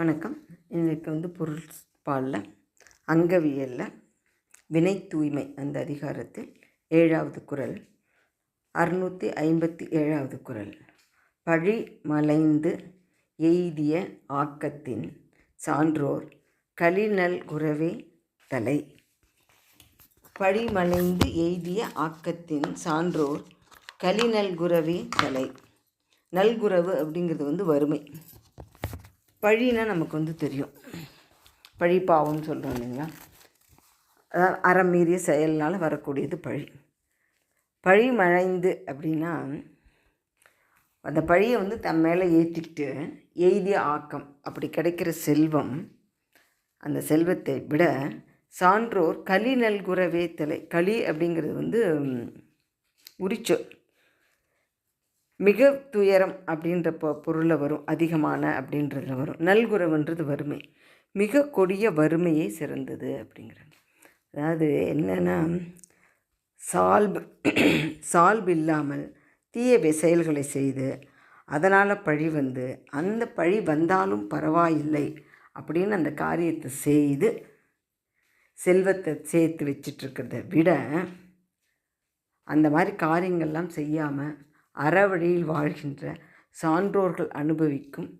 வணக்கம். இன்றைக்கு வந்து பொருள் பாலில் அங்கவியலில் வினை தூய்மை அந்த அதிகாரத்தில் ஏழாவது குறள் அறுநூற்றி ஐம்பத்தி ஏழாவது குறள் பழி மலைந்து எய்திய ஆக்கத்தின் சான்றோர் கலிநல் குரவே தலை. பழி மலைந்து எய்திய ஆக்கத்தின் சான்றோர் கலிநல் குரவே தலை. நல்குரவு அப்படிங்கிறது வந்து வறுமை. பழினா நமக்கு வந்து தெரியும். பழி பாவம்னு சொல்கிறோம் இல்லைங்களா? அதாவது அறம் மீறிய செயல்னால் வரக்கூடியது பழி. பழி மழைந்து அப்படின்னா அந்த பழியை வந்து தன் மேலே ஏற்றிக்கிட்டு எய்திய ஆக்கம் அப்படி கிடைக்கிற செல்வம் அந்த செல்வத்தை விட சான்றோர் களி நல்குறவே தலை. களி அப்படிங்கிறது வந்து உரிச்சொல். மிக துயரம் அப்படின்ற பொ பொருளை வரும் அதிகமான அப்படின்றதுல வரும். நல்குறவுன்றது வறுமை. மிக கொடிய வறுமையே சிறந்தது அப்படிங்கிறாங்க. அதாவது என்னென்னா சால்பு சால்பு இல்லாமல் தீய செயல்களை செய்து அதனால் பழி வந்து அந்த பழி வந்தாலும் பரவாயில்லை அப்படின்னு அந்த காரியத்தை செய்து செல்வத்தை சேர்த்து வச்சிட்ருக்கிறத விட அந்த மாதிரி காரியங்கள்லாம் செய்யாமல் அறவழியில் வாழ்கின்ற சான்றோர்கள் அனுபவிக்கும்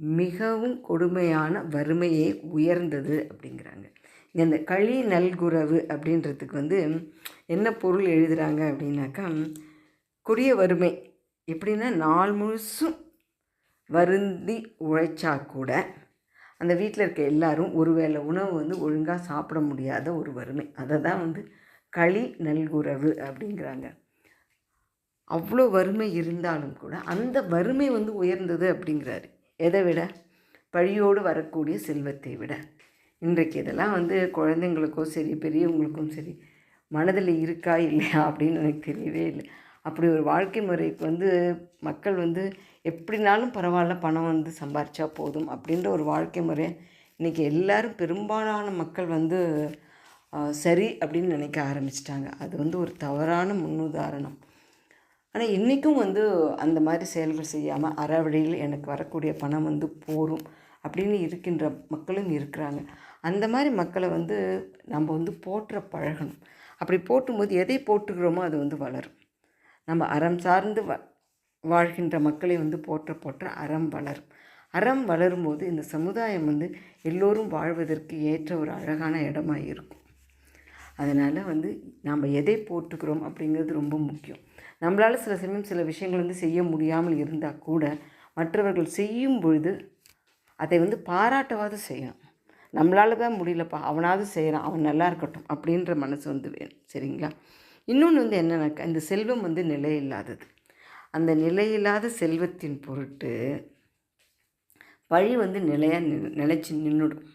மிகவும் கொடுமையான வறுமையே உயர்ந்தது அப்படிங்கிறாங்க. இந்த களி நல்குறவு அப்படின்றதுக்கு வந்து என்ன பொருள் எழுதுகிறாங்க அப்படின்னாக்கா கொடிய வறுமை எப்படின்னா நாள் முழுசும் வருந்தி உழைச்சா கூட அந்த வீட்டில் இருக்க எல்லாரும் ஒருவேளை உணவு வந்து ஒழுங்காக சாப்பிட முடியாத ஒரு வறுமை. அதை தான் வந்து களி நல்குறவு அப்படிங்கிறாங்க. அவ்வளோ வறுமை இருந்தாலும் கூட அந்த வறுமை வந்து உயர்ந்தது அப்படிங்கிறாரு. எதை விட? பழியோடு வரக்கூடிய செல்வத்தை விட. இன்றைக்கு இதெல்லாம் வந்து குழந்தைங்களுக்கும் சரி பெரியவங்களுக்கும் சரி மனதில் இருக்கா இல்லையா அப்படின்னு எனக்கு தெரியவே இல்லை. அப்படி ஒரு வாழ்க்கை முறைக்கு வந்து மக்கள் வந்து எப்படினாலும் பரவாயில்ல பணம் வந்து சம்பாரித்தா போதும் அப்படின்ற ஒரு வாழ்க்கை முறை இன்றைக்கி எல்லோரும் பெரும்பாலான மக்கள் வந்து சரி அப்படின்னு நினைக்க ஆரம்பிச்சிட்டாங்க. அது வந்து ஒரு தவறான முன்னுதாரணம். ஆனால் இன்றைக்கும் வந்து அந்த மாதிரி செயல்கள் செய்யாமல் அறவழியில் எனக்கு வரக்கூடிய பணம் வந்து போகும் அப்படின்னு இருக்கின்ற மக்களும் இருக்கிறாங்க. அந்த மாதிரி மக்களை வந்து நம்ம வந்து போற்ற பழகணும். அப்படி போட்டும்போது எதை போட்டுக்கிறோமோ அது வந்து வளரும். நம்ம அறம் சார்ந்து வ வாழ்கின்ற மக்களை வந்து போற்ற போற்ற அறம் வளரும். அறம் வளரும்போது இந்த சமுதாயம் வந்து எல்லோரும் வாழ்வதற்கு ஏற்ற ஒரு அழகான இடமாக இருக்கும். அதனால் வந்து நாம் எதை போட்டுக்கிறோம் அப்படிங்கிறது ரொம்ப முக்கியம். நம்மளால் சில சமயம் சில விஷயங்கள் வந்து செய்ய முடியாமல் இருந்தால் கூட மற்றவர்கள் செய்யும் பொழுது அதை வந்து பாராட்டவாது செய்யணும். நம்மளால் தான் முடியலப்பா அவனாவது செய்கிறான் அவன் நல்லா இருக்கட்டும் அப்படின்ற மனசு வந்து வேணும். சரிங்களா? இன்னொன்று வந்து என்னென்னாக்கா இந்த செல்வம் வந்து நிலையில்லாதது அந்த நிலையில்லாத செல்வத்தின் பொருட்டு பழி வந்து நிலையாக நினச்சி நின்றுடும்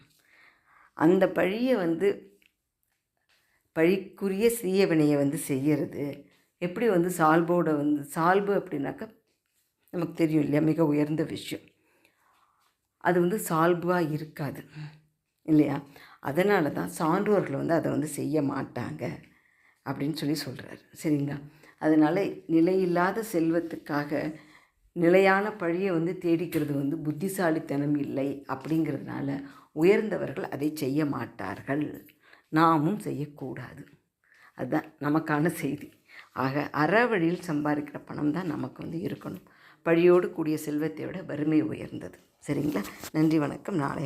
அந்த பழியை வந்து பழிக்குரிய சீயவினையை வந்து செய்கிறது எப்படி வந்து சால்போட வந்து சால்பு அப்படின்னாக்கா நமக்கு தெரியும் இல்லையா? மிக உயர்ந்த விஷயம். அது வந்து சால்புவாக இருக்காது இல்லையா? அதனால தான் சான்றோர்கள் வந்து அதை வந்து செய்ய மாட்டாங்க அப்படின்னு சொல்லி சொல்கிறார் சரிங்களா? அதனால் நிலையில்லாத செல்வத்துக்காக நிலையான பழியை வந்து தேடிக்கிறது வந்து புத்திசாலித்தனம் இல்லை அப்படிங்கிறதுனால உயர்ந்தவர்கள் அதை செய்ய மாட்டார்கள். நாமும் செய்யக்கூடாது. அதுதான் நமக்கான செய்தி. ஆக அற வழியில் சம்பாதிக்கிற பணம் தான் நமக்கு வந்து இருக்கணும். பழியோடு கூடிய செல்வத்தை விட வறுமை உயர்ந்தது. சரிங்களா? நன்றி வணக்கம். நாளை